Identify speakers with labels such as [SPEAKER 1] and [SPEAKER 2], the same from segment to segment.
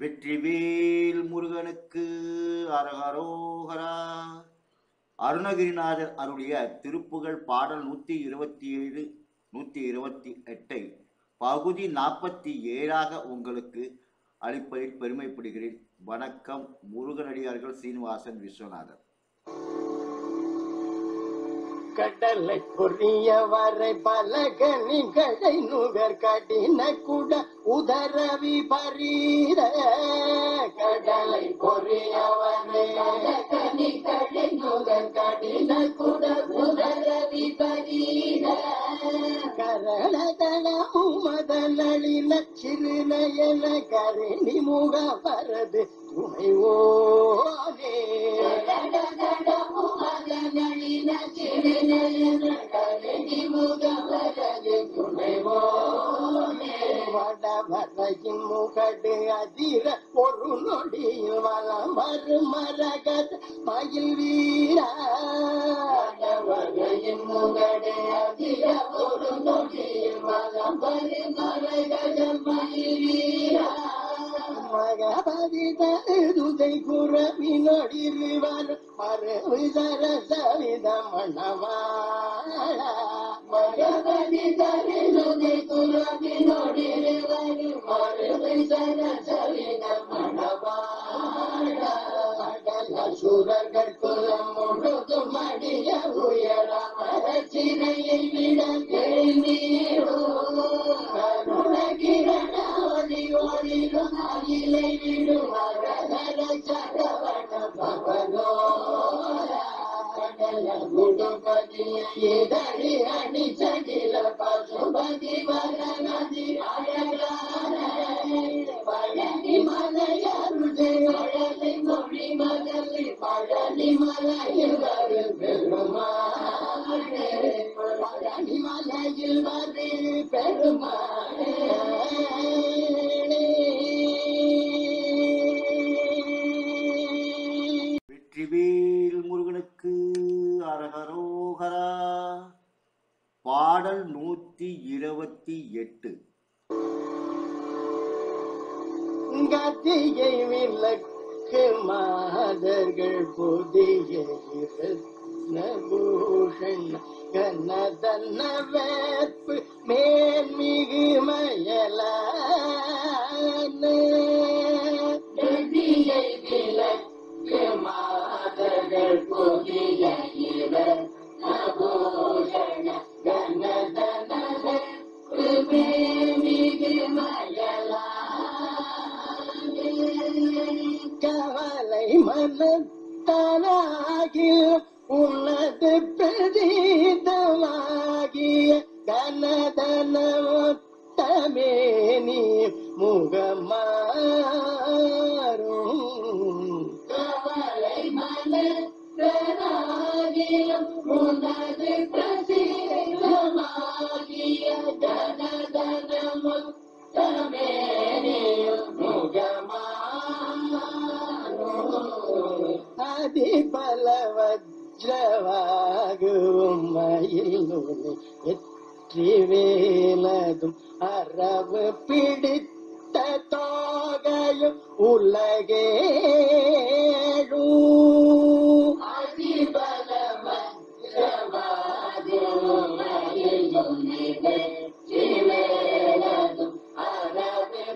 [SPEAKER 1] வெற்றிவேல் முருகனுக்கு அரகரோகரா அருணகிரிநாதர் அருளிய திருப்புகழ் பாடல் நூற்றி இருபத்தி ஏழு நூற்றி இருபத்தி எட்டை பகுதி நாற்பத்தி ஏழாக உங்களுக்கு அளிப்பதில் பெருமைப்படுகிறேன். வணக்கம் முருகனடியார்கள் சீனிவாசன் விஸ்வநாதன்.
[SPEAKER 2] கடலை பொறிய வரை பலக நிகழை நுகர் கடின குட உதரவி பரீர கடலை பொறிய வரை
[SPEAKER 3] பலகனி நுகர் கடின குட உதரவி பரீர
[SPEAKER 2] கரணதள முமதலின சிறுநயன கரணி முக வரது துணை
[SPEAKER 3] கடகடமுமதனளின சிறுநயன கரணி முகவரது துணைவோனே
[SPEAKER 2] வடவரையின் முகடு அதிர ஒரு நொடியில் வளம் வரும் மரகத மயில் வீரா
[SPEAKER 3] வகையின் முகடு அதிர ஒரு நொடியில் மலம் வரு மரகதம் மயிலீரா
[SPEAKER 2] மகபதி தருதை குரவி நொடிருவர் மரவு சரசவித மணவாழ
[SPEAKER 3] மரபதி தருதை குரவி நொடிருவர் மரபை சரசவித மணவாழ
[SPEAKER 2] சுரர்கள் குலம் முழுதும்
[SPEAKER 3] அடிய உயர மரச்சினையை விட எழுந்தீரோ சகில பசுபதி வரநதி அழகான பழனி மலையருது அழலை மொழி மகளி பழனி மலையில் வரும் பெருமாளே பழனி மலையில் வரு
[SPEAKER 1] வெற்றிவேல் முருகனுக்கு அரகரோகரா. பாடல் நூத்தி இருபத்தி எட்டு.
[SPEAKER 2] கத்தியை விளக்கு மாதர்கள் புதிய பூஷன் கனதன்ன மே மனத்தனாகிய உனது பிரதீதமாகிய கனதனமொத்தமே நீ முகமாறும்.
[SPEAKER 3] கவலை மலராகியும் உனது பிரசித்தமாகிய முகமா முகமானோ
[SPEAKER 2] அதிபல வஜ்ரவாகும் மயில் நுனி வெற்றி வேலதும் அரவு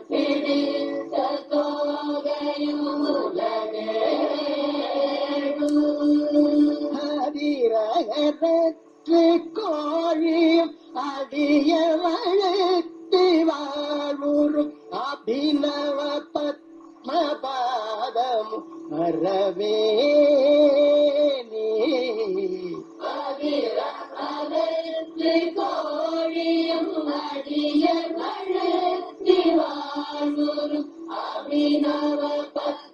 [SPEAKER 2] பிடித்த தோகையும் உலகேழும் கோழியும் அடிய வளர்த்தி வாழ்வுறும் அபிநவ பத்மபாதமும் மரவே நீ.
[SPEAKER 3] கோழியும் அடிய வளர்த்தி வாழ்வுறும் அபிநவ பத்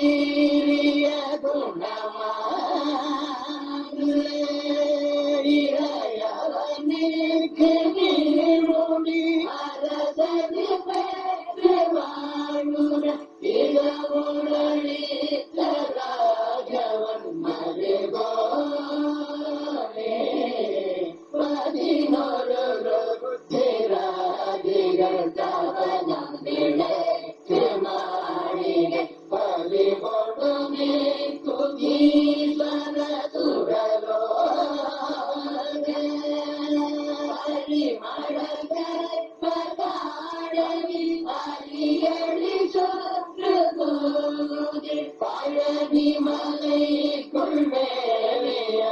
[SPEAKER 3] வீரிய குணமாயவனுக்கு நீரோடி அரசது பெற்று வாழ்வுடன் பழனி மலை மேலிய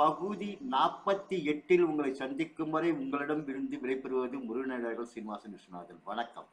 [SPEAKER 1] பகுதி நாற்பத்தி எட்டில் உங்களை சந்திக்கும் வரை உங்களிடம் இருந்து விடைபெறுவது முருகனர்கள் சீனிவாசன் விஸ்வநாதன். வணக்கம்.